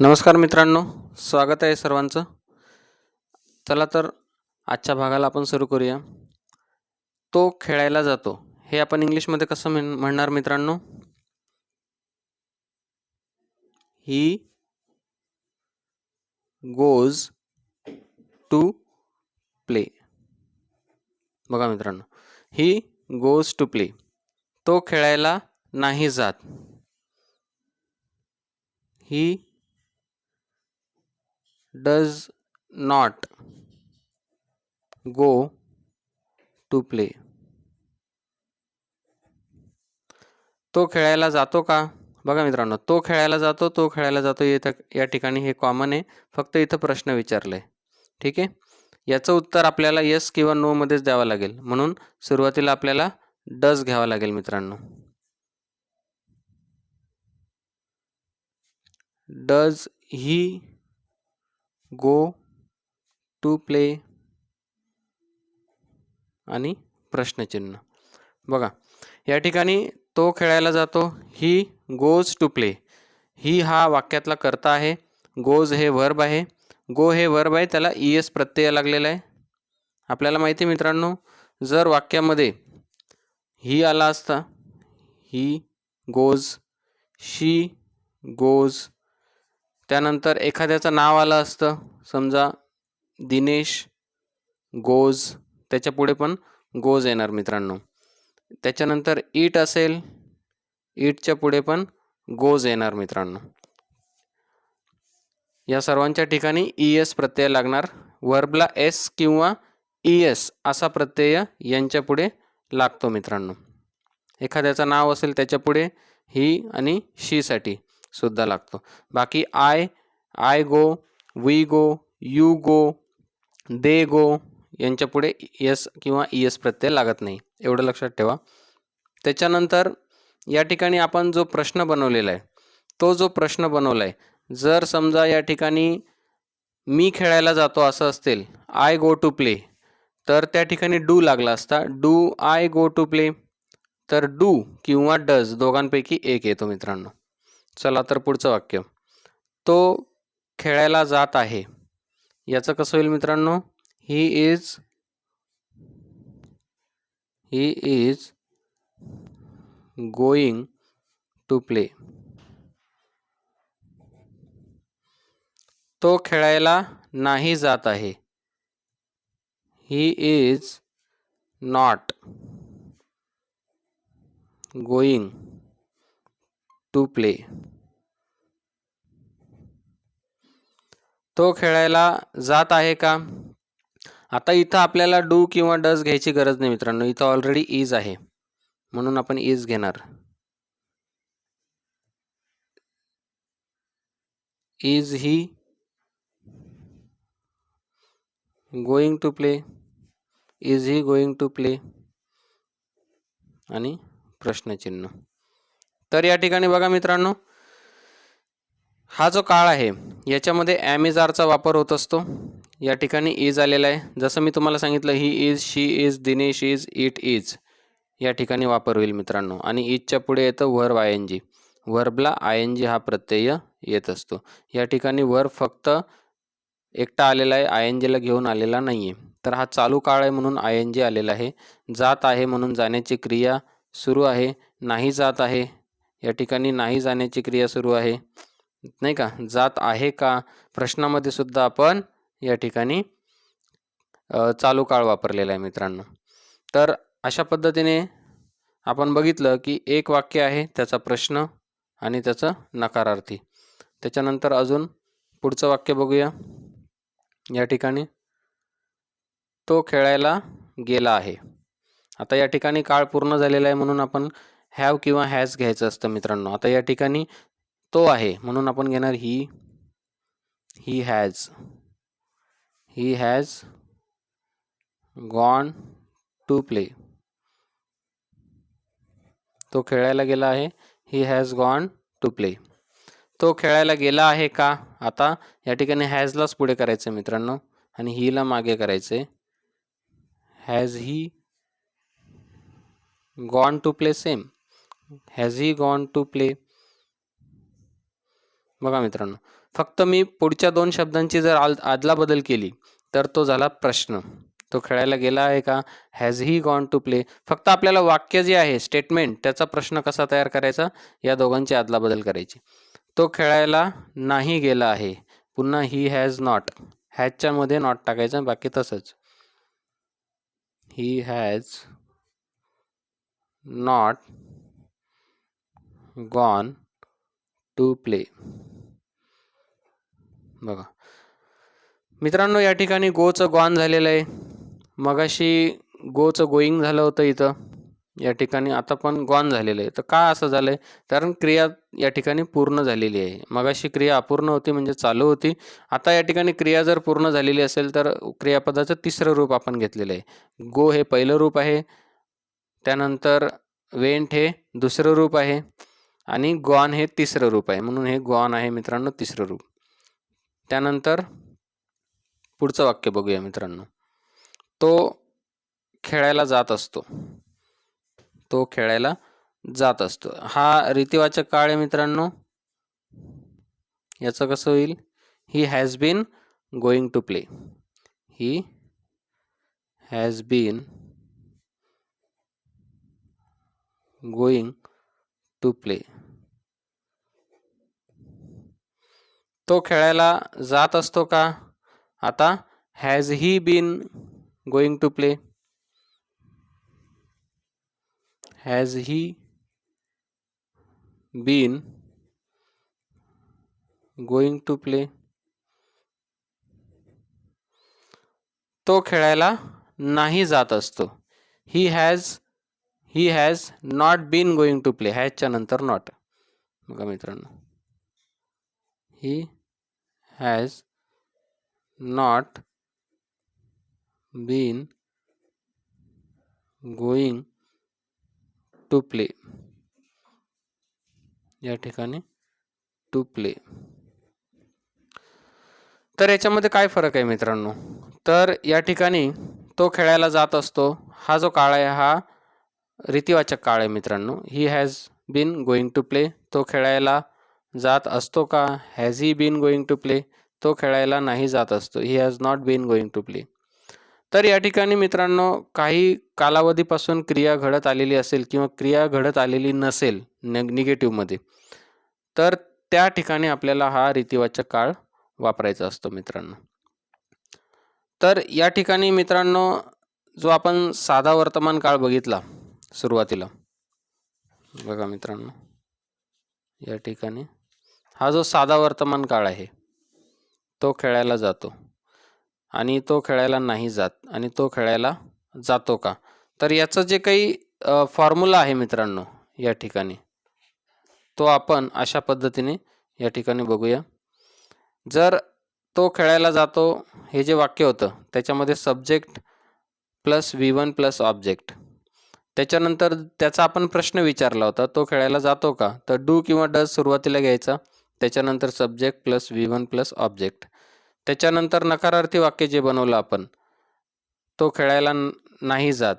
नमस्कार मित्रांनो स्वागत आहे सर्वांचं. चला तर आजच्या भागाला आपण सुरू करूया. तो खेळायला जातो. हे आपण इंग्लिशमध्ये कसं म्हण म्हणणार मित्रांनो? ही गोज टू प्ले बघा मित्रांनो. ही गोज टू प्ले तो खेळायला नाही जात. He does not go to play? तो खेळायला जातो का? बघा मित्रांनो तो खेळायला जातो तो खेळायला जातो इथं या ठिकाणी हे कॉमन आहे. फक्त इथं प्रश्न विचारले. ठीक आहे? याचं उत्तर आपल्याला येस किंवा नोमध्येच द्यावं लागेल. म्हणून सुरुवातीला आपल्याला डज घ्यावा लागेल मित्रांनो. Does he go to play आणि प्रश्नचिन्ह. बघा या ठिकाणी तो खेळायला जातो he goes to play. He हा वाक्यातला कर्ता आहे गोज हे वर्ब आहे. गो हे वर्ब आहे त्याला ई एस प्रत्यय लागलेला आहे. आपल्याला माहिती आहे मित्रांनो जर वाक्यामध्ये ही आला असता ही गोज शी गोज त्यानंतर एखाद्याचं नाव आलं असतं समजा दिनेश गोज त्याच्या पुढे पण गोज येणार मित्रांनो. त्याच्यानंतर ईट असेल ईटच्या पुढे पण गोज येणार मित्रांनो. या सर्वांच्या ठिकाणी ई एस प्रत्यय लागणार. वर्बला एस किंवा ई एस असा प्रत्यय यांच्या पुढे लागतो मित्रांनो. एखाद्याचं नाव असेल त्याच्या पुढे ही आणि शीसाठी सुद्धा लागतो. बाकी I I go we go you go they go यांच्या पुढे एस किंवा ई एस प्रत्यय लागत नाही. एवढं लक्षात ठेवा. त्याच्यानंतर या ठिकाणी आपण जो प्रश्न बनवलेला आहे तो जो प्रश्न बनवला आहे जर समजा या ठिकाणी मी खेळायला जातो असं असतील आय गो टू प्ले तर त्या ठिकाणी डू लागला असता do I go to play तर डू किंवा डज दोघांपैकी एक येतो मित्रांनो. चला तर पुढचं वाक्य. तो खेळायला जात आहे. याचं कसं होईल मित्रांनो? He is he is going to play तो खेळायला नाही जात आहे. He is not going to play. तो खेळायला जात आहे का? आता इथं आपल्याला डू किंवा डज घ्यायची गरज नाही मित्रांनो. इथं ऑलरेडी इज आहे. म्हणून आपण इज घेणार. Is he going to play is he going to play आणि प्रश्नचिन्ह. तर या ठिकाणी बघा मित्रांनो हा जो काळ आहे याच्यामध्ये ॲमेझारचा वापर होत असतो. या ठिकाणी इज आलेला आहे. जसं मी तुम्हाला सांगितलं he is she is Dinesh is it is या ठिकाणी वापर होईल मित्रांनो. आणि इजच्या पुढे येतं वर्ब आय एन जी वर्बला आय एन जी हा प्रत्यय येत असतो. या ठिकाणी वर्ब फक्त एकटा आलेला आहे आय एन जीला घेऊन आलेला नाही आहे तर हा चालू काळ आहे म्हणून आय एन जी आलेला आहे. जात आहे म्हणून जाण्याची क्रिया सुरू आहे. नाही जात आहे या ठिकाणी नाही जाण्याची क्रिया सुरू आहे. नाही का? जात आहे का? प्रश्नामध्ये सुद्धा आपण या ठिकाणी चालू काळ वापरलेला आहे मित्रांनो. तर अशा पद्धतीने आपण बघितलं की एक वाक्य आहे त्याचा प्रश्न आणि त्याचं नकारार्थी. त्याच्यानंतर अजून पुढचं वाक्य बघूया. या ठिकाणी तो खेळायला गेला आहे. आता या ठिकाणी काळ पूर्ण झालेला आहे म्हणून आपण हॅव किंवा हॅज घ्यायचं असतं मित्रांनो. आता या ठिकाणी तो आहे. म्हणून आपण घेणार he he has he has gone to play तो खेळायला गेला आहे. He has gone to play तो खेळायला गेला आहे का? आता या ठिकाणी हॅजलाच पुढे करायचं मित्रांनो. आणि हीला मागे करायचे has he gone to play same has he gone to play बघा मित्रांनो फक्त मी पुढच्या दोन शब्दांची जर आल आदलाबदल केली तर तो झाला प्रश्न. तो खेळायला गेला आहे का? Has he gone to play फक्त आपल्याला वाक्य जे आहे स्टेटमेंट त्याचा प्रश्न कसा तयार करायचा? या दोघांची आदलाबदल करायची. तो खेळायला नाही गेला आहे. पुन्हा ही हॅज नॉट हॅजच्या मध्ये नॉट टाकायचं बाकी तसंच. He has not gone to play बघा. मित्रांनो या ठिकाणी गोचं गॉन झालेलं आहे. मगाशी गोचं गोईंग झालं होतं इथं. या ठिकाणी आता पण गॉन झालेलं आहे. तर का असं झालं आहे कारण क्रिया या ठिकाणी पूर्ण झालेली आहे. मगाशी क्रिया अपूर्ण होती म्हणजे चालू होती. आता या ठिकाणी क्रिया जर पूर्ण झालेली असेल तर क्रियापदाचं तिसरं रूप आपण घेतलेलं आहे. गो हे पहिलं रूप आहे. त्यानंतर वेंट हे दुसरं रूप आहे. आणि गॉन हे तिसरं रूप आहे. म्हणून हे गॉन आहे मित्रांनो तिसरं रूप. त्यानंतर पुढचं वाक्य बघूया मित्रांनो. तो खेळायला जात असतो. तो खेळायला जात असतो. हा रीतिवाचक काळ आहे मित्रांनो. याचं कसं होईल? He has been going to play he has been going to play तो खेळायला जात असतो का? आता has he been going to play has he been going to play तो खेळायला नाही जात असतो. He has he has not been going to play हॅजच्या नंतर नॉट बघा मित्रांनो. He has not been going to play या ठिकाणी टू प्ले तर याच्यामध्ये काय फरक आहे मित्रांनो? तर या ठिकाणी तो खेळायला जात असतो. हा जो काळ आहे हा रीतिवाचक काळ आहे मित्रांनो. He has been going to play तो खेळायला जात असतो का? Has he been going to play तो खेळायला नाही जात असतो. He has not been going to play तर या ठिकाणी मित्रांनो काही कालावधीपासून क्रिया घडत आलेली असेल किंवा क्रिया घडत आलेली नसेल ने निगेटिव्हमध्ये तर त्या ठिकाणी आपल्याला हा रीतिवाचक काळ वापरायचा असतो मित्रांनो. तर या ठिकाणी मित्रांनो जो आपण साधा वर्तमान काळ बघितला सुरुवातीला बघा मित्रांनो या ठिकाणी हा जो साधा वर्तमान काळ आहे तो खेळायला जातो. आणि तो खेळायला नाही जात आणि तो खेळायला जातो का? तर याचं जे काही फॉर्म्युला आहे मित्रांनो या ठिकाणी तो आपण अशा पद्धतीने या ठिकाणी बघूया. जर तो खेळायला जातो हे जे वाक्य होतं त्याच्यामध्ये subject plus V one plus object त्याच्यानंतर त्याचा आपण प्रश्न विचारला होता तो खेळायला जातो का? तर डू किंवा डज सुरुवातीला घ्यायचा. त्याच्यानंतर subject plus V one plus object त्याच्यानंतर नकारार्थी वाक्य जे बनवलं आपण तो खेळायला नाही जात.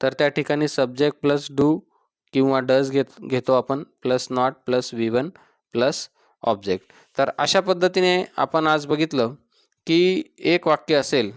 तर त्या ठिकाणी सब्जेक्ट प्लस डू किंवा डज घेत घेतो आपण plus not plus V one plus object तर अशा पद्धतीने आपण आज बघितलं की एक वाक्य असेल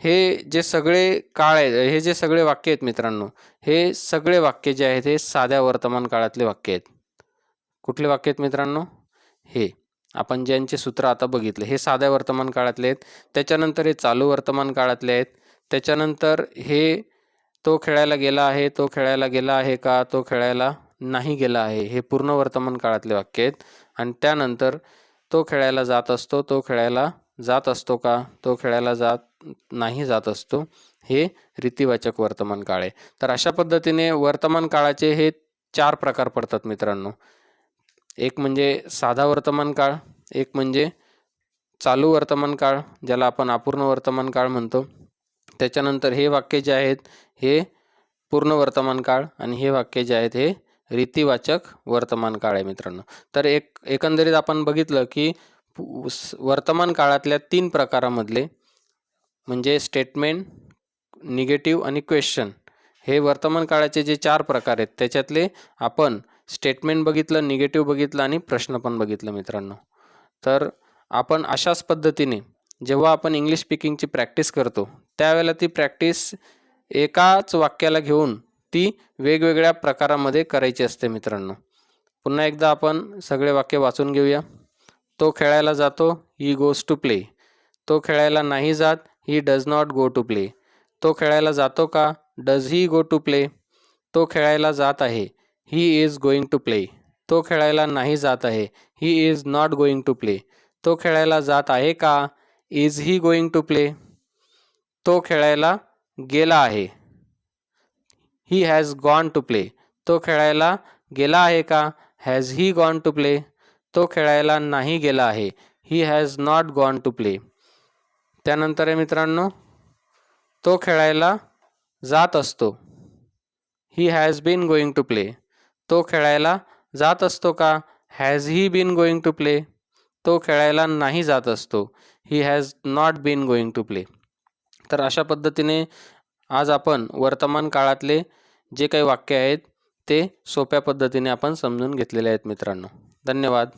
हे जे सगळे काळ आहेत हे जे सगळे वाक्य आहेत मित्रांनो हे सगळे वाक्य जे आहेत हे साध्या वर्तमान काळातले वाक्य आहेत. कुठले वाक्य आहेत मित्रांनो? हे आपण ज्यांचे सूत्र आता बघितले हे साध्या वर्तमान काळातले आहेत. त्याच्यानंतर हे चालू वर्तमान काळातले आहेत. त्याच्यानंतर हे तो खेळायला गेला आहे तो खेळायला गेला आहे का तो खेळायला नाही गेला आहे हे पूर्ण वर्तमान काळातले वाक्य आहेत. आणि त्यानंतर तो खेळायला जात असतो तो खेळायला जात असतो का तो खेळायला जात नाही जात असतो हे रीतिवाचक वर्तमान काळ आहे. तर अशा पद्धतीने वर्तमान काळाचे हे चार प्रकार पडतात मित्रांनो. एक म्हणजे साधा वर्तमान काळ एक म्हणजे चालू वर्तमान काळ ज्याला आपण अपूर्ण वर्तमान काळ म्हणतो. त्याच्यानंतर हे वाक्य जे आहेत हे पूर्ण वर्तमान काळ आणि हे वाक्य जे आहेत हे रीतिवाचक वर्तमान काळ आहे मित्रांनो. तर एक एकंदरीत आपण बघितलं की वर्तमान काळातल्या तीन प्रकारामधले म्हणजे स्टेटमेंट निगेटिव्ह आणि क्वेश्चन हे वर्तमान काळाचे जे चार प्रकार आहेत त्याच्यातले आपण स्टेटमेंट बघितलं निगेटिव्ह बघितलं आणि प्रश्न पण बघितलं मित्रांनो. तर आपण अशाच पद्धतीने जेव्हा आपण इंग्लिश स्पीकिंगची प्रॅक्टिस करतो त्यावेळेला ती प्रॅक्टिस एकाच वाक्याला घेऊन ती वेगवेगळ्या प्रकारामध्ये करायची असते मित्रांनो. पुन्हा एकदा आपण सगळे वाक्य वाचून घेऊया. तो खेळायला जातो ही गोज टू प्ले तो खेळायला नाही जात he does not go to play तो खेळायला जातो का? Does he go to play तो खेळायला जात आहे. He is going to play तो खेळायला नाही जात आहे. He is not going to play तो खेळायला जात आहे का? Is he going to play तो खेळायला गेला आहे. He has gone to play तो खेळायला गेला आहे का? Has he gone to play तो खेळायला नाही गेला आहे. He has not gone to play त्यानंतर आहे मित्रांनो तो खेळायला जात असतो. He has been going to play तो खेळायला जात असतो का? Has he been going to play तो खेळायला नाही जात असतो. He has not been going to play तर अशा पद्धतीने आज आपण वर्तमान काळातले जे काही वाक्य आहेत ते सोप्या पद्धतीने आपण समजून घेतलेले आहेत मित्रांनो. धन्यवाद.